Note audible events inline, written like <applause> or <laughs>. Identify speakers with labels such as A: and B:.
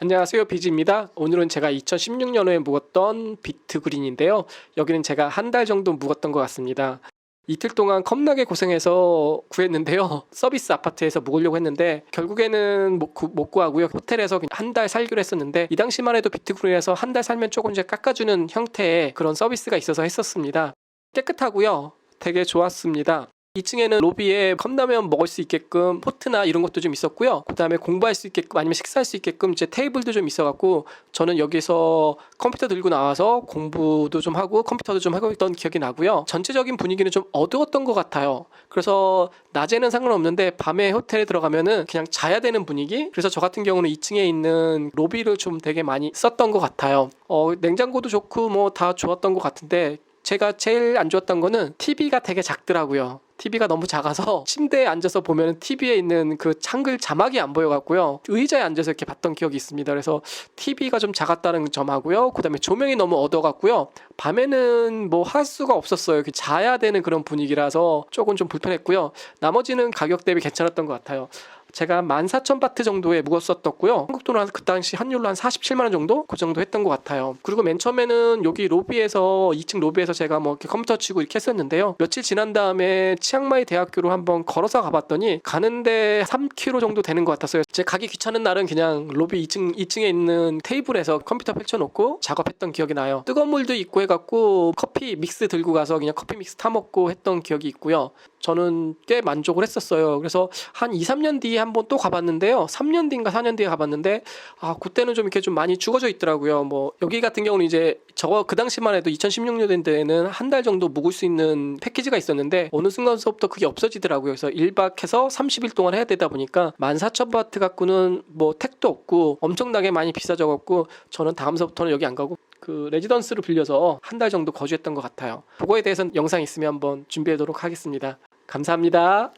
A: 안녕하세요 비지입니다. 오늘은 제가 2016년에 묵었던 비트 그린인데요. 여기는 제가 한 달 정도 묵었던 것 같습니다. 이틀 동안 겁나게 고생해서 구했는데요. <laughs> 서비스 아파트에서 묵으려고 했는데 결국에는 못, 구, 못 구하고요. 호텔에서 한 달 살기로 했었는데 이 당시만 해도 비트그린에서 한 달 살면 조금 이제 깎아주는 형태의 그런 서비스가 있어서 했었습니다. 깨끗하고요. 되게 좋았습니다. 2층에는 로비에 컵라면 먹을 수 있게끔 포트나 이런 것도 좀 있었고요. 그다음에 공부할 수 있게끔 아니면 식사할 수 있게끔 이제 테이블도 좀 있어갖고 저는 여기서 컴퓨터 들고 나와서 공부도 좀 하고 컴퓨터도 좀 하고 있던 기억이 나고요. 전체적인 분위기는 좀 어두웠던 것 같아요. 그래서 낮에는 상관없는데 밤에 호텔에 들어가면은 그냥 자야 되는 분위기. 그래서 저 같은 경우는 2층에 있는 로비를 좀 되게 많이 썼던 것 같아요. 어, 냉장고도 좋고 뭐 다 좋았던 것 같은데 제가 제일 안 좋았던 거는 TV가 되게 작더라고요. TV가 너무 작아서 <laughs> 침대에 앉아서 보면 TV에 있는 그 한글 자막이 안 보여갖고요. 의자에 앉아서 이렇게 봤던 기억이 있습니다. 그래서 TV가 좀 작았다는 점하고요. 그 다음에 조명이 너무 어두워갖고요. 밤에는 뭐 할 수가 없었어요. 이렇게 자야 되는 그런 분위기라서 조금 좀 불편했고요. 나머지는 가격 대비 괜찮았던 것 같아요. 제가 14,000바트 정도에 묵었었었고요. 한국 돈으로 한그 당시 환율로 한 47만 원 정도 그 정도 했던 것 같아요. 그리고 맨 처음에는 여기 로비에서 2층 로비에서 제가 뭐 이렇게 컴퓨터 치고 이렇게 했었는데요. 며칠 지난 다음에 치앙마이 대학교로 한번 걸어서 가봤더니 가는데 3km 정도 되는 것 같았어요. 제 가기 귀찮은 날은 그냥 로비 2층 2층에 있는 테이블에서 컴퓨터 펼쳐놓고 작업했던 기억이 나요. 뜨거운 물도 있고 해갖고 커피 믹스 들고 가서 그냥 커피 믹스 타 먹고 했던 기억이 있고요. 저는 꽤 만족을 했었어요. 그래서 한 2, 3년 뒤에 한번 또 가봤는데요. 3년 뒤인가 4년 뒤에 가봤는데 아 그때는 좀 이렇게 좀 많이 죽어져 있더라고요. 뭐 여기 같은 경우는 이제 저거 그 당시만 해도 2016년도에는 한 달 정도 묵을 수 있는 패키지가 있었는데 어느 순간서부터 그게 없어지더라고요. 그래서 1박해서 30일 동안 해야 되다 보니까 14,000바트 갖고는 뭐 택도 없고 엄청나게 많이 비싸져갖고 저는 다음서부터는 여기 안 가고 그 레지던스를 빌려서 한 달 정도 거주했던 것 같아요. 그거에 대해서는 영상 있으면 한번 준비하도록 하겠습니다. 감사합니다.